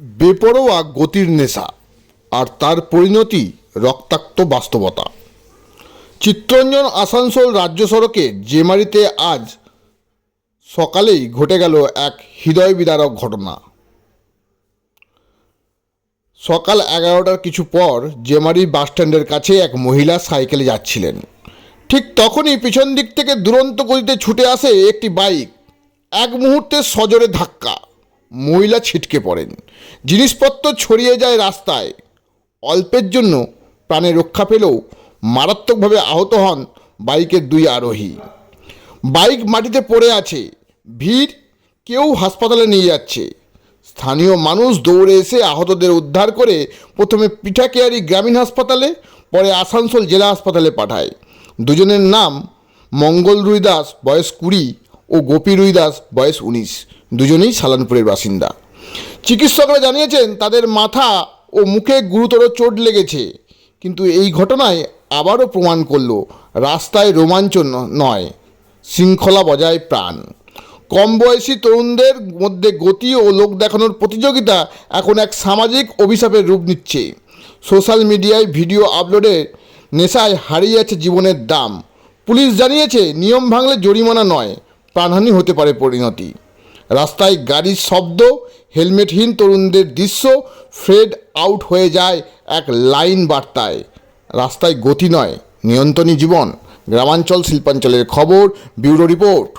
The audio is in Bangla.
বেপরোয়া গতির নেশা আর তার পরিণতি রক্তাক্ত বাস্তবতা। চিত্তরঞ্জন আসানসোল রাজ্য সড়কে জেমারিতে আজ সকালেই ঘটে গেল এক হৃদয় বিদারক ঘটনা। সকাল এগারোটার কিছু পর জেমারি বাসস্ট্যান্ডের কাছে এক মহিলা সাইকেলে যাচ্ছিলেন। ঠিক তখনই পিছন দিক থেকে দুরন্ত গতিতে ছুটে আসে একটি বাইক। এক মুহূর্তে সজোরে ধাক্কা। মহিলা ছিটকে পড়েন। জিনিসপত্র ছড়িয়ে যায় রাস্তায়। অল্পের জন্য প্রাণে রক্ষা পেলেও মারাত্মকভাবে আহত হন বাইকের দুই আরোহী। বাইক মাটিতে পড়ে আছে। ভিড়, কেউ হাসপাতালে নিয়ে যাচ্ছে। স্থানীয় মানুষ দৌড়ে এসে আহতদের উদ্ধার করে প্রথমে পিঠাকেয়ারি গ্রামীণ হাসপাতালে, পরে আসানসোল জেলা হাসপাতালে পাঠায়। দুজনের নাম মঙ্গল রুই দাস বয়স কুড়ি, ও গোপী রুই দাস বয়স উনিশ। দুজনেই সালানপুরের বাসিন্দা। চিকিৎসকরা জানিয়েছেন, তাদের মাথা ও মুখে গুরুতর চোট লেগেছে, কিন্তু এই ঘটনায় আবারও প্রমাণ করল, রাস্তায় রোমাঞ্চ নয়, শৃঙ্খলা বজায় প্রাণ। কম বয়সী তরুণদের মধ্যে গতি ও লোক দেখানোর প্রতিযোগিতা এখন এক সামাজিক অভিশাপের রূপ নিচ্ছে। সোশ্যাল মিডিয়ায় ভিডিও আপলোডের নেশায় হারিয়ে যাচ্ছে জীবনের দাম। পুলিশ জানিয়েছে, নিয়ম ভাঙলে জরিমানা নয়, প্রাণহানি হতে পারে পরিণতি। রাস্তায় গাড়ির শব্দ, হেলমেটহীন তরুণদের দৃশ্য ফ্রেড আউট হয়ে যায় এক লাইন বার্তায়। রাস্তায় গতি নয় নিয়ন্ত্রণী জীবন। গ্রামাঞ্চল শিল্পাঞ্চলের খবর, ব্যুরো রিপোর্ট।